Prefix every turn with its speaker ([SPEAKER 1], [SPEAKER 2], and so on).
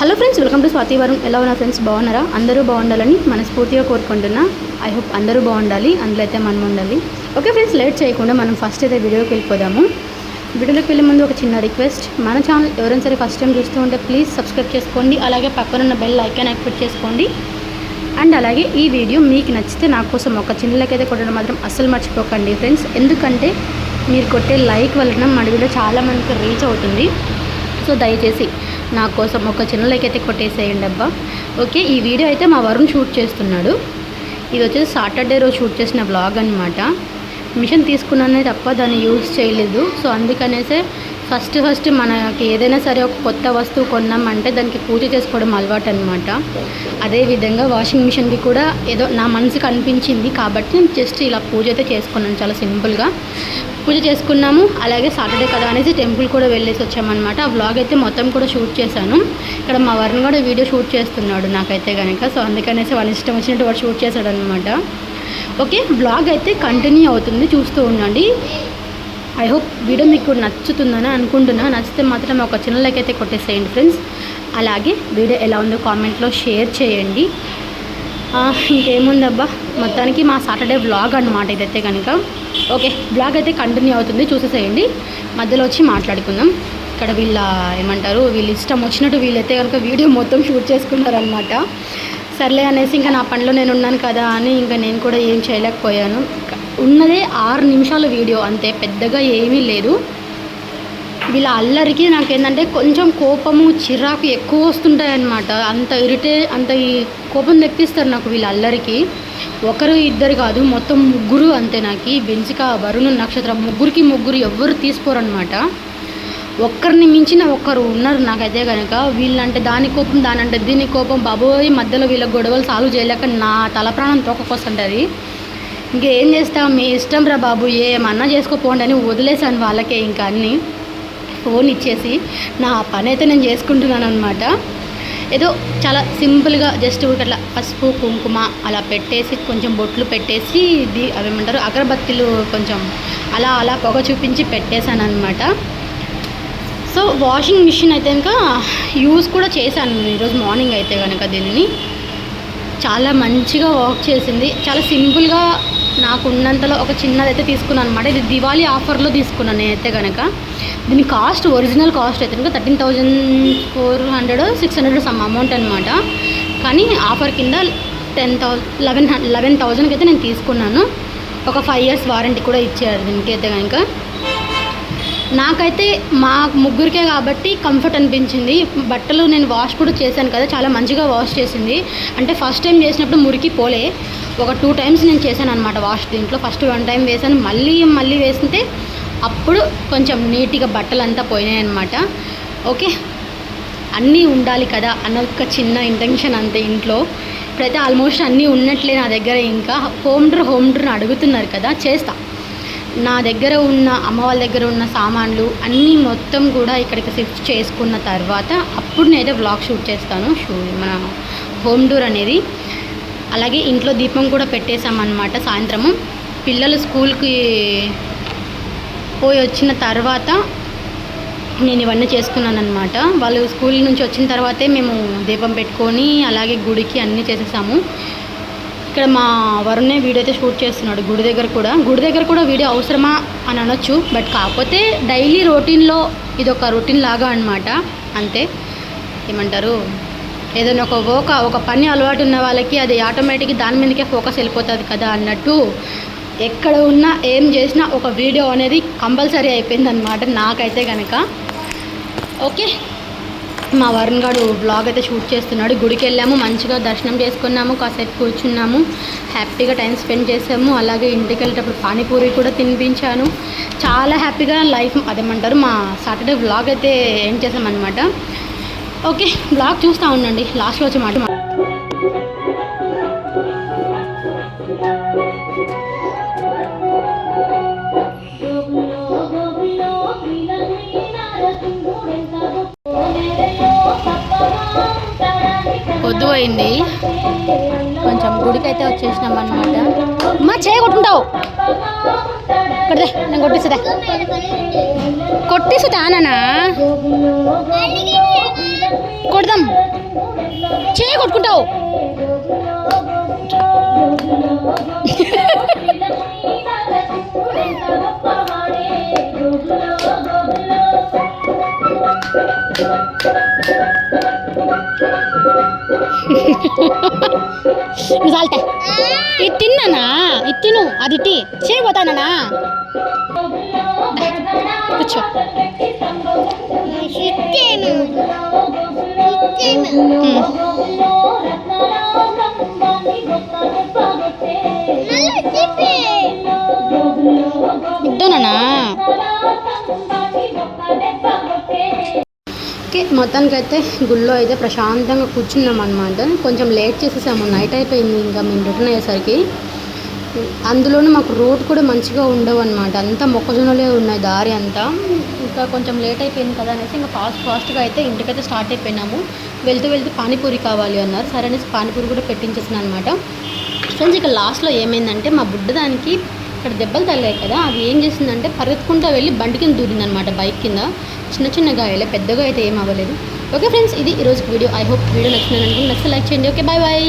[SPEAKER 1] Hello friends welcome to Swathi Varun ఎలా ఉన్నారు friends బాగున్నారా? అందరూ బాగుండాలని మనస్ఫూర్తిగా కోరుకుంటున్నా. ఐ హోప్ అందరూ బాగుండాలి అందులో అయితే మనం ఉండాలి. ఓకే ఫ్రెండ్స్ లేట్ చేయకుండా మనం ఫస్ట్ అయితే వీడియోకి వెళ్ళిపోదాము. వీడియోలోకి వెళ్ళే ముందు ఒక చిన్న రిక్వెస్ట్ మన ఛానల్ ఎవరైనా సరే ఫస్ట్ టైం చూస్తూ ఉంటే ప్లీజ్ సబ్స్క్రైబ్ చేసుకోండి. అలాగే పక్కన ఉన్న బెల్ ఐకాన్ యాక్టివేట్ చేసుకోండి. అండ్ అలాగే ఈ వీడియో మీకు నచ్చితే నా కోసం ఒక చిన్నలకైతే కొట్టడం మాత్రం అస్సలు మర్చిపోకండి ఫ్రెండ్స్ ఎందుకంటే మీరు కొట్టే లైక్ వలన మన వీడియో చాలా మందికి రీచ్ అవుతుంది. సో దయచేసి నా కోసం ఒక చిన్న లైక్ అయితే కొట్టేసేయండి అబ్బా. ఓకే ఈ వీడియో అయితే మా వరుణ్ షూట్ చేస్తున్నాడు. ఇది వచ్చేసి సాటర్డే రోజు షూట్ చేసిన బ్లాగ్ అనమాట మిషన్ తీసుకున్నానే తప్ప దాన్ని యూజ్ చేయలేదు. సో అందుకనేసే ఫస్ట్ ఫస్ట్ మనకి ఏదైనా సరే ఒక కొత్త వస్తువు కొన్నామంటే దానికి పూజ చేసుకోవడం అలవాటు అనమాట అదేవిధంగా వాషింగ్ మిషన్కి కూడా ఏదో నా మనసుకు అనిపించింది కాబట్టి నేను జస్ట్ ఇలా పూజ అయితే చేసుకున్నాను చాలా సింపుల్గా. పూజ చేసుకున్నాము అలాగే సాటర్డే కదా అనేసి టెంపుల్ కూడా వెళ్ళేసి వచ్చామన్నమాట. ఆ వ్లాగ్ అయితే మొత్తం కూడా షూట్ చేశాను. ఇక్కడ మా వరుణ్ కూడా వీడియో షూట్ చేస్తున్నాడు నాకైతే కనుక సో అందుకనేసి వాళ్ళ ఇష్టం వచ్చినట్టు వాడు షూట్ చేశాడు అనమాట ఓకే బ్లాగ్ అయితే కంటిన్యూ అవుతుంది. చూస్తూ ఉండండి. ఐ హోప్ వీడియో మీకు నచ్చుతుందని అనుకుంటున్నా నచ్చితే మాత్రం ఒక చిన్న లైక్ అయితే కొట్టేసేయండి ఫ్రెండ్స్. అలాగే వీడియో ఎలా ఉందో కామెంట్లో షేర్ చేయండి. ఇంకేముందబ్బా? మొత్తానికి మా సాటర్డే వ్లాగ్ అనమాట ఇదైతే కనుక. ఓకే బ్లాగ్ అయితే కంటిన్యూ అవుతుంది. చూసేసేయండి. మధ్యలో వచ్చి మాట్లాడుకుందాం. ఇక్కడ వీళ్ళ ఏమంటారు వీళ్ళు ఇష్టం వచ్చినట్టు వీళ్ళైతే కనుక వీడియో మొత్తం షూట్ చేసుకున్నారనమాట సర్లే అనేసి ఇంకా నా పనిలో నేను ఉన్నాను కదా అని ఇంకా నేను కూడా ఏం చేయలేకపోయాను. ఉన్నదే ఆరు నిమిషాల వీడియో అంతే. పెద్దగా ఏమీ లేదు. వీళ్ళ అల్లరికి నాకేంటంటే కొంచెం కోపము చిరాకు ఎక్కువ వస్తుంటాయన్నమాట. అంత ఇరిటే అంత ఈ కోపం తెప్పిస్తారు నాకు వీళ్ళ అల్లరికి. ఒకరు ఇద్దరు కాదు మొత్తం ముగ్గురు అంతే నాకు. బెంచిక వరుణ నక్షత్రం ముగ్గురికి ముగ్గురు ఎవ్వరు తీసుకోరనమాట ఒక్కరిని మించిన ఒక్కరు ఉన్నారు నాకైతే కనుక వీళ్ళంటే దాని కోపం దాని అంటే దీని కోపం. బాబోయ్ మధ్యలో వీళ్ళ గొడవలు సాల్వ్ చేయలేక నా తల ప్రాణం తోకకొస్తుంటుంది. ఇంకేం చేస్తాం? మీ ఇష్టం రా బాబు ఏమన్నా చేసుకోపోండి అని వదిలేసాను వాళ్ళకే ఇంకా అన్నీ. ఫోన్ ఇచ్చేసి నా పని అయితే నేను చేసుకుంటున్నాను అనమాట ఏదో చాలా సింపుల్గా జస్ట్ అట్లా పసుపు కుంకుమ అలా పెట్టేసి కొంచెం బొట్లు పెట్టేసి ఇది అవేమంటారు? అగరబత్తిలు కొంచెం అలా అలా పొగ చూపించి పెట్టేశాను అనమాట సో వాషింగ్ మిషన్ అయితే ఇంకా యూజ్ కూడా చేశాను. ఈరోజు మార్నింగ్ అయితే కనుక దీన్ని. చాలా మంచిగా వాక్ చేసింది. చాలా సింపుల్గా నాకు ఉన్నంతలో ఒక చిన్నదైతే తీసుకున్నాను అనమాట ఇది దివాళీ ఆఫర్లో తీసుకున్నాను నేనైతే కనుక దీని కాస్ట్ ఒరిజినల్ కాస్ట్ అయితే కనుక thirteen thousand four hundred six hundred some amount అనమాట కానీ ఆఫర్ కింద టెన్ థౌజండ్ లెవెన్ లెవెన్ థౌజండ్కి అయితే నేను తీసుకున్నాను. ఒక ఫైవ్ ఇయర్స్ వారంటీ కూడా ఇచ్చారు దీనికి అయితే కనుక నాకైతే మా ముగ్గురికే కాబట్టి కంఫర్ట్ అనిపించింది. బట్టలు నేను వాష్ కూడా చేశాను కదా చాలా మంచిగా వాష్ చేసింది. అంటే ఫస్ట్ టైం చేసినప్పుడు మురికి పోలే. ఒక టూ టైమ్స్ నేను చేశాను అనమాట వాష్ దీంట్లో. ఫస్ట్ వన్ టైం వేసాను మళ్ళీ మళ్ళీ వేస్తే అప్పుడు కొంచెం నీట్గా బట్టలు అంతా పోయినాయి అనమాట ఓకే? అన్నీ ఉండాలి కదా అన్న ఒక చిన్న ఇంటెన్షన్ అంతే ఇంట్లో. ఇప్పుడైతే ఆల్మోస్ట్ అన్నీ ఉన్నట్లే నా దగ్గర ఇంకా. హోమ్ డ్రూ హోమ్ డ్రూని అడుగుతున్నారు కదా చేస్తా. నా దగ్గర ఉన్న అమ్మ వాళ్ళ దగ్గర ఉన్న సామాన్లు అన్నీ మొత్తం కూడా ఇక్కడికి షిఫ్ట్ చేసుకున్న తర్వాత అప్పుడు నేనైతే వ్లాగ్ షూట్ చేస్తాను. షూ మన హోమ్ డూర్ అనేది. అలాగే ఇంట్లో దీపం కూడా పెట్టేశామన్నమాట సాయంత్రము. పిల్లలు స్కూల్కి పోయి వచ్చిన తర్వాత నేను ఇవన్నీ చేసుకున్నాను అనమాట వాళ్ళు స్కూల్ నుంచి వచ్చిన తర్వాతే మేము దీపం పెట్టుకొని అలాగే గుడికి అన్నీ చేసేసాము. ఇక్కడ మా వరుణే వీడియో అయితే షూట్ చేస్తున్నాడు గుడి దగ్గర కూడా. గుడి దగ్గర కూడా వీడియో అవసరమా అని అనొచ్చు బట్ కాకపోతే డైలీ రొటీన్లో ఇది ఒక రొటీన్ లాగా అనమాట అంతే. ఏమంటారు? ఏదైనా ఒక ఒక ఒక పని అలవాటు ఉన్న వాళ్ళకి అది ఆటోమేటిక్గా దాని మీదకే ఫోకస్ వెళ్ళిపోతుంది కదా అన్నట్టు ఎక్కడ ఉన్నా ఏం చేసినా ఒక వీడియో అనేది కంపల్సరీ అయిపోయింది అనమాట నాకైతే కనుక ఓకే. మా వరుణ్ గారు బ్లాగ్ అయితే షూట్ చేస్తున్నాడు. గుడికి వెళ్ళాము మంచిగా దర్శనం చేసుకున్నాము కాసేపు కూర్చున్నాము హ్యాపీగా టైం స్పెండ్ చేసాము. అలాగే ఇంటికి వెళ్ళేటప్పుడు పానీపూరి కూడా తినిపించాను. చాలా హ్యాపీగా లైఫ్ అదేమంటారు మా సాటర్డే బ్లాగ్ అయితే ఏం చేసామన్నమాట. ఓకే బ్లాగ్ చూస్తూ ఉండండి. లాస్ట్లో వచ్చే మాట పొద్దు అయింది కొంచెం గుడికి అయితే వచ్చేసినాం అనమాట మా చేయ కొట్టుకుంటావు. ఇక్కడదే నేను కొట్టిస్తుందా కొట్టిస్తుందా కొడదాం. చేయి కొట్టుకుంటావు. చాలతే ఇది తిన్నానా? ఇది తిను. అది టీ. చేయబోతానా కూర్చో. ఇద్దోనా ఓకే మొత్తానికైతే గుళ్ళో అయితే ప్రశాంతంగా కూర్చున్నాం అనమాట కొంచెం లేట్ చేసేసాము నైట్ అయిపోయింది ఇంకా మేము రిటర్న్ అయ్యేసరికి. అందులోనే మాకు రోడ్ కూడా మంచిగా ఉండవు అనమాట అంతా మొక్కజొన్నలే ఉన్నాయి దారి అంతా. ఇంకా కొంచెం లేట్ అయిపోయింది కదా అనేసి ఇంకా ఫాస్ట్ ఫాస్ట్గా అయితే ఇంటికైతే స్టార్ట్ అయిపోయినాము. వెళ్తూ వెళ్తూ పానీపూరి కావాలి అన్నారు. సరే అనేసి పానీపూరి కూడా పెట్టించేసిన అనమాట ఫ్రెండ్స్ ఇక లాస్ట్లో ఏమైందంటే మా బుడ్డ దానికి ఇక్కడ దెబ్బలు తగిలాయి కదా. అది ఏం చేసిందంటే పరిగెత్తుకుంటూ వెళ్ళి బండి కింద దూరింది అనమాట బైక్ కింద. చిన్న చిన్న గాయాలే పెద్దగా అయితే ఏం అవ్వలేదు. ఓకే ఫ్రెండ్స్ ఇది ఈరోజు వీడియో. ఐ హోప్ వీడియో నచ్చిందని అనుకుంటే నచ్చితే లైక్ చేయండి. Okay bye bye